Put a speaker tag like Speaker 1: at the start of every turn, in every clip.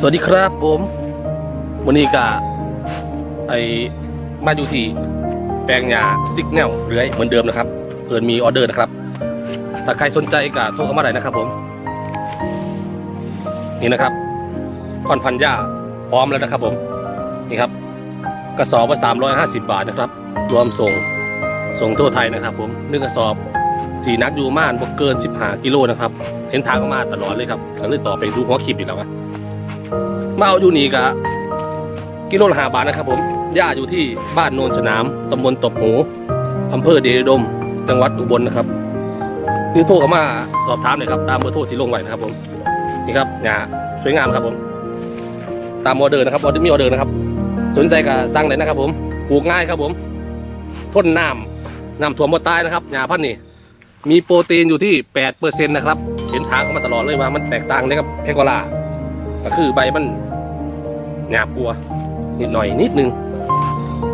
Speaker 1: สวัสดีครับผมวันนี้ก็ไอมาอยู่ที่แปลงยาสติ๊กแนวเรือยเหมือนเดิมนะครับเปิดมีออเดอร์นะครับ ถ้าใครสนใจก็โทรเข้ามาได้นะครับผม นี่นะครับผ่อนพันยาพร้อมแล้วนะครับผม นี่ครับ กระสอบว่า350 บาทนะครับ รวมส่งส่งทั่วไทยนะครับ ผมหนึ่งกระสอบสีนักอยู่ม่านบวกเกิน 15 กิโลนะครับ เห็นทางเข้ามาตลอดเลยครับก็เลยต่อไปดูหัวคลิปอีกแล้ววะ มาเอาอยู่นี่กะกิโลละหาบาทนะครับผมย่าอยู่ที่บ้านโนนสนามตำบลตบหูอำเภอเดชดม จังหวัดอุบลนะครับนี่โทรเข้ามาสอบถามเลยครับ ตามเบอร์โทรที่ลงไว้นะครับผมนี่ครับหญ้าสวยงามครับผม ตามออเดอร์นะครับออเดอร์มีออเดอร์นะครับ สนใจก็สั่งเลยนะครับ ผมปลูกง่ายครับผมทนน้ำน้ำท่วมบ่ตายนะครับหญ้าพันธุ์นี่มีโปรตีนอยู่ที่8เปอร์เซ็นต์นะครับ เห็นทางเข้ามาตลอดเลยว่ามันแตกต่างเลยครับเพกอลา ก็คือใบมันหยาบกลัวนิดหน่อยนิดนึง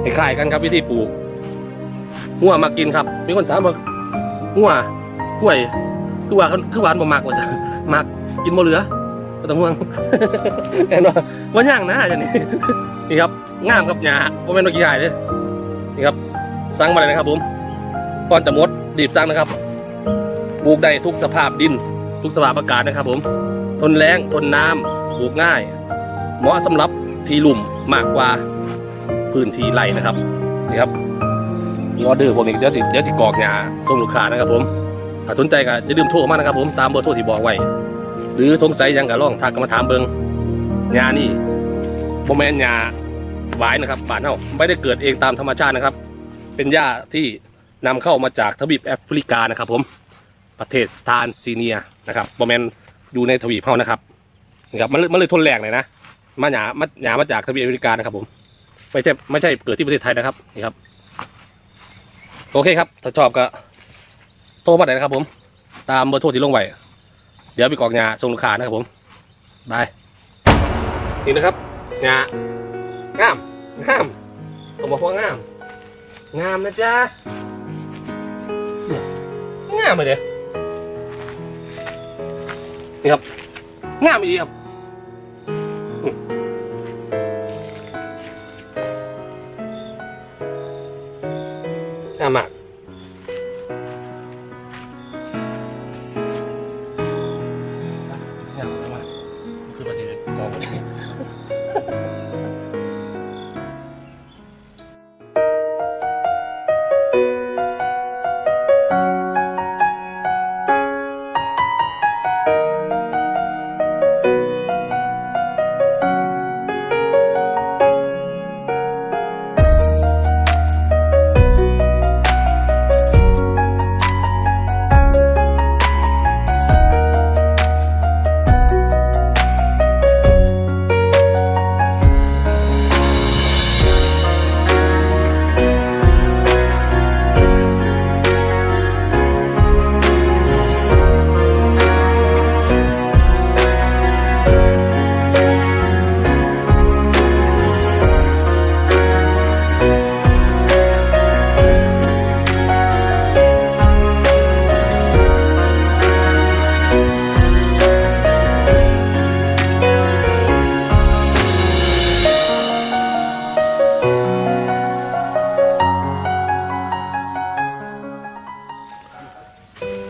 Speaker 1: คล้ายๆกันครับวิธีปลูกหัวมากินครับ มีคนถามว่าหัวกล้วยคือว่าคือหวานบ่มากว่าจะมากกินบ่เหลือบ่ต้องห่วงเห็นว่าว่าย่างนะอย่างนี้นี่ครับงามครับหยาบ่แม่นว่ากี่หายเลยนี่ครับสั่งมาเลยนะครับผมก่อนจะหมดรีบสั่งนะครับปลูกได้ทุกสภาพดิน ทุกสภาพอากาศนะครับผม ทนแรงทนน้ำ ปลูกง่าย เหมาะสำหรับที่ลุ่มมากกว่าพื้นที่ไร่นะครับนี่ครับมีออเดอร์พวกนี้เดี๋ยวสิเดี๋ยวสิกรอกหยาส่งลูกค้านะครับผมถ้าสนใจก็อย่าลืมโทรมานะครับผมตามเบอร์โทรที่บอกไว้ หรือสงสัยยังก็ลองทักกันมาถามเบิงหยานี่โมแมนหยาหวายนะครับบ้านเฮาไม่ได้เกิดเองตามธรรมชาตินะครับ เป็นหญ้าที่นำเข้ามาจากทวีปแอฟริกานะครับผมประเทศสถานซีเนียนะครับโมแมนอยู่ในทวีปเขานะครับ นะครับมันเลยมันเลยทนแรงเลยนะมาหยามาหยามาจากทวีปอเมริกานะครับผมไม่ใช่ไม่ใช่เกิดที่ประเทศไทยนะครับนี่ครับ โอเคครับถ้าชอบก็โทรมาได้นะครับ ผม ตามเบอร์โทรที่ลงไว้เดี๋ยวไปกรอกหยาส่งลูกค้านะครับผมบายนี่นะครับหยางามงามผมบอกว่างาม งามนะจ๊ะงามเลยเดยนี่ครับงามอีกครับ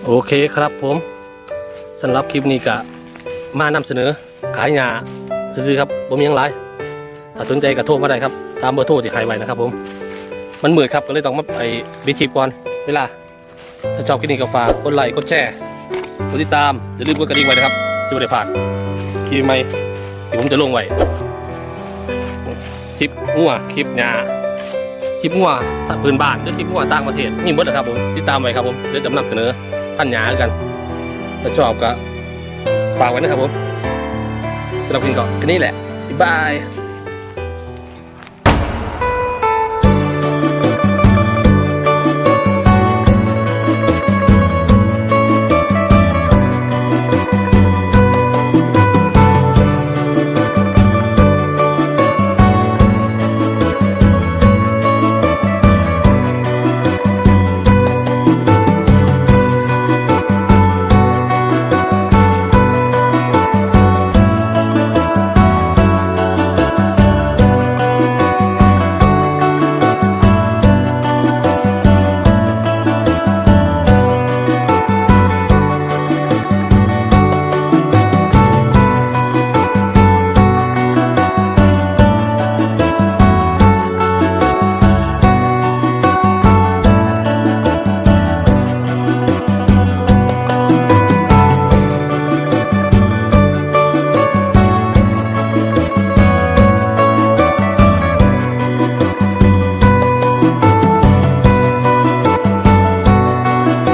Speaker 1: โอเคครับผมสำหรับคลิปนี้ก็มานำเสนอขายหยาซื้อครับผมยังไรถ้าสนใจก็โทรมาได้ครับ ตามเบอร์โทรที่ให้ไว้นะครับผม มันมืดครับก็เลยต้องมาไปบิดคลิปก่อนเวลา ถ้าชอบคลิปนี้ก็ฝากกดไลค์กดแชร์กดติดตามอย่าลืมกดกระดิ่งไว้นะครับจะไม่ได้พลาดคลิปใหม่ที่ผมจะลงไว้คลิปงัวคลิปหยาคลิปงัวพื้นบ้านหรือคลิปงัวต่างประเทศนี่หมดนะครับผมติดตามไว้ครับผมเดี๋ยวจะนำเสนอ พันหยากันถ้าชอบก็ฝากไว้นะครับผมสำหรับคลินก่อนแค่นี้แหละบ๊ายบาย